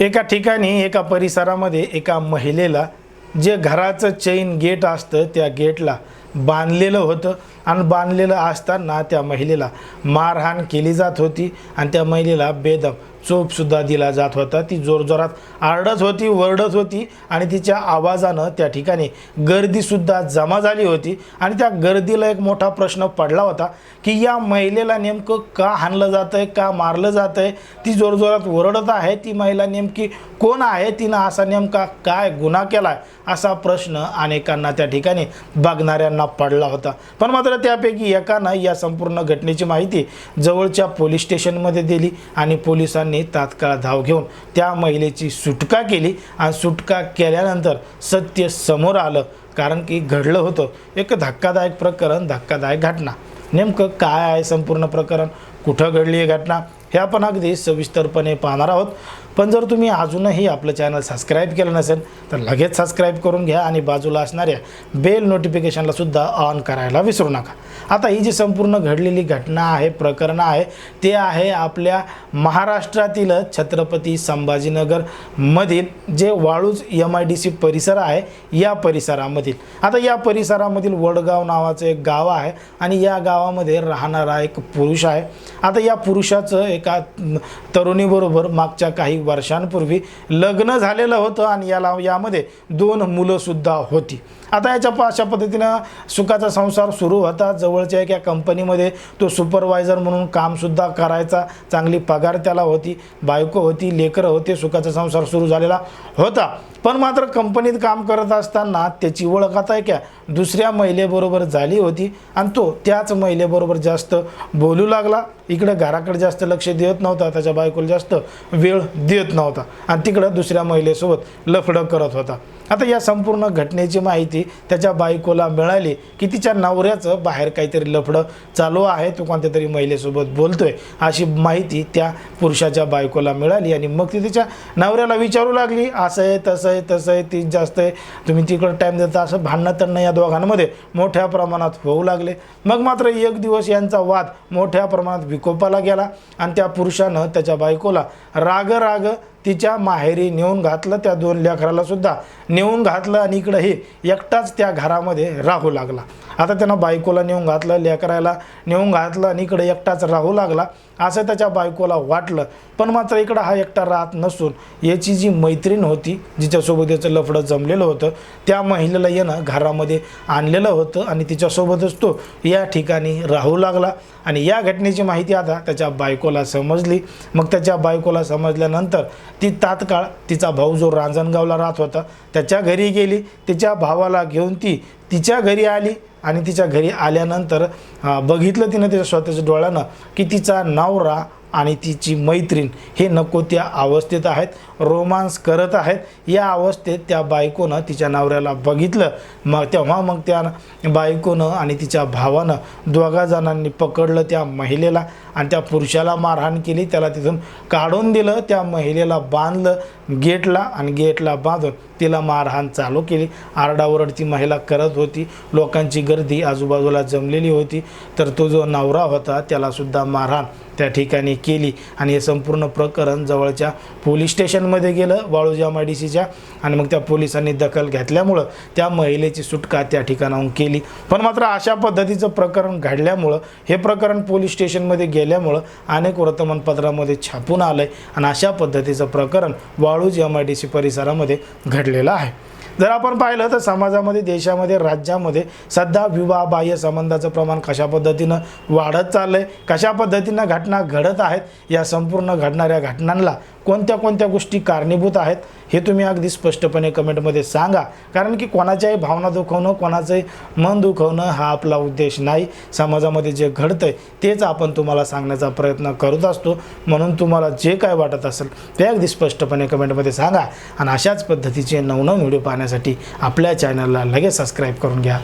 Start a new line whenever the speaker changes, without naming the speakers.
एका ठिकाणी एका परिसरामध्ये एका महिलेला जे घराचं चैन गेट असतं त्या गेटला बांधलेलं होतं. आणि बांधलेलं असताना त्या महिलेला मारहाण केली जात होती आणि त्या महिलेला बेदम चोपसुद्धा दिला जात होता. ती जोरजोरात आरडत होती वरडत होती आणि तिच्या आवाजानं त्या ठिकाणी गर्दीसुद्धा जमा झाली होती आणि त्या गर्दीला एक मोठा प्रश्न पडला होता की या महिलेला नेमकं का हाणलं जातं आहे का मारलं जातं आहे ती जोरजोरात ओरडत आहे. ती महिला नेमकी कोण आहे? तिनं असा नेमका काय गुन्हा केला आहे असा प्रश्न अनेकांना त्या ठिकाणी बघणाऱ्यांना पडला होता. पण मात्र त्यापैकी एकानं या संपूर्ण घटनेची माहिती जवळच्या पोलीस स्टेशनमध्ये दिली आणि पोलिसांनी तात्काळ धाव घेऊन त्या महिलेची सुटका केली. आणि सुटका केल्यानंतर सत्य समोर आलं कारण की घडलं होतं. एक धक्कादायक प्रकरण धक्कादायक घटना. नेमकं काय आहे संपूर्ण प्रकरण? कुठं घडली ही घटना? हे आपण अगदी सविस्तरपणे पाहणार आहोत. पण जर तुम्ही अजूनही आपलं चॅनल सबस्क्राईब केलं नसेल तर लगेच सबस्क्राईब करून घ्या आणि बाजूला असणाऱ्या बेल नोटिफिकेशनला सुद्धा ऑन करायला विसरू नका. आता ही जी संपूर्ण घडलेली घटना आहे प्रकरण आहे ते आहे आपल्या महाराष्ट्रातील छत्रपती संभाजीनगरमधील जे Waluj M I D C परिसर आहे या परिसरामधील. आता या परिसरामधील वडगाव नावाचं एक गाव आहे आणि या गावामध्ये राहणारा एक पुरुष आहे. आता या पुरुषाचं एका तरुणीबरोबर मागच्या काही वर्षांपूर्वी लग्न झालेलं होतं आणि याला यामध्ये दोन मुलंसुद्धा होती. आता याच्या अशा पद्धतीनं सुखाचा संसार सुरू होता. जवळच्या एका कंपनीमध्ये तो सुपरवायझर म्हणून कामसुद्धा करायचा. चांगली पगार त्याला होती बायको होती लेकरं होते सुखाचा संसार सुरू झालेला होता. पण मात्र कंपनीत काम करत असताना त्याची ओळख आता क्या दुसऱ्या महिलेबरोबर झाली होती. आणि तो त्याच महिलेबरोबर जास्त बोलू लागला. इकडं घराकडे जास्त लक्ष देत नव्हता त्याच्या बायकोला जास्त वेळ देत नव्हता. आणि तिकडं दुसऱ्या महिलेसोबत लफडं करत होता. आता या संपूर्ण घटनेची माहिती त्याच्या बायकोला मिळाली की तिच्या नवऱ्याचं बाहेर काहीतरी लफडं चालू आहे तो कोणत्या तरी महिलेसोबत बोलतोय अशी माहिती त्या पुरुषाच्या बायकोला मिळाली. आणि मग ती तिच्या नवऱ्याला विचारू लागली असं आहे तसं आहे तसं आहे ती जास्त आहे तुम्ही तिकडं टाईम देता असं भांडणं तणणं या दोघांमध्ये मोठ्या प्रमाणात होऊ लागले. मग मात्र एक दिवस यांचा वाद मोठ्या प्रमाणात विकोपाला गेला आणि त्या पुरुषानं त्याच्या बायकोला राग राग तिच्या माहेरी नेऊन घातलं त्या दोन लेकराला सुद्धा नेऊन घातलं आणि इकडं हे एकटाच त्या घरामध्ये राहू लागला. आता त्यानं बायकोला नेऊन घातलं लेकराला नेऊन घातलं आणि इकडं एकटाच राहू लागला. असं त्याच्या बायकोला वाटलं. पण मात्र इकडं हा एकटा राहत नसून याची जी मैत्रीण होती जिच्यासोबत याचं लफडं जमलेलं होतं त्या महिलेला येणं घरामध्ये आणलेलं होतं आणि तिच्यासोबतच तो या ठिकाणी राहू लागला. आणि या घटनेची माहिती आता त्याच्या बायकोला समजली. मग त्याच्या बायकोला समजल्यानंतर ती तात्काळ तिचा भाऊ जो रांजणगावला राहत होता त्याच्या घरी गेली. तिच्या भावाला घेऊन ती तिच्या घरी आली आणि तिच्या घरी आल्यानंतर बघितलं तिनं तिच्या स्वतःच्या डोळ्यानं की तिचा नवरा आणि तिची मैत्रीण हे नको त्या अवस्थेत आहेत रोमांस करत आहेत. या अवस्थेत त्या बायकोनं तिच्या नवऱ्याला बघितलं. मग तेव्हा मग त्या बायकोनं आणि तिच्या भावानं दोघा जणांनी पकडलं त्या महिलेला आणि त्या पुरुषाला मारहाण केली. त्याला तिथून काढून दिलं. त्या महिलेला बांधलं गेटला आणि गेटला बांधून तिला मारहाण चालू केली. आरडाओरड ती महिला करत होती. लोकांची गर्दी आजूबाजूला जमलेली होती. तर तो जो नवरा होता त्यालासुद्धा मारहाण त्या ठिकाणी केली आणि हे संपूर्ण प्रकरण जवळच्या पोलीस स्टेशनमध्ये गेलं वाळूज एम आय डी सीच्या आणि मग त्या पोलिसांनी दखल घेतल्यामुळं त्या महिलेची सुटका त्या ठिकाणाहून केली. पण मात्र अशा पद्धतीचं प्रकरण घडल्यामुळं हे प्रकरण पोलीस स्टेशनमध्ये गेल्यामुळं अनेक वर्तमानपत्रामध्ये छापून आलं आहे आणि अशा पद्धतीचं प्रकरण Waluj M I D C परिसरामध्ये घडलेलं आहे. जर आपण पाहिलं तर समाजामध्ये देशामध्ये राज्यामध्ये सध्या विवाह बाह्य संबंधाचं प्रमाण कशा पद्धतीनं वाढत चाललं आहे कशा पद्धतीनं घटना घडत आहेत या संपूर्ण घडणाऱ्या घटनांना कोणत्या कोणत्या गोष्टी कारणीभूत आहेत हे तुम्ही अगदी स्पष्टपणे कमेंटमध्ये सांगा. कारण की कोणाच्याही भावना दुखवणं कोणाचंही मन दुखवणं हा आपला उद्देश नाही. समाजामध्ये जे घडतं आहे तेच आपण तुम्हाला सांगण्याचा प्रयत्न करत असतो. म्हणून तुम्हाला जे काय वाटत असेल ते अगदी स्पष्टपणे कमेंटमध्ये सांगा. आणि अशाच पद्धतीचे नवनव व्हिडिओ पाहण्यासाठी आपल्या चॅनलला लगेच सबस्क्राईब करून घ्या.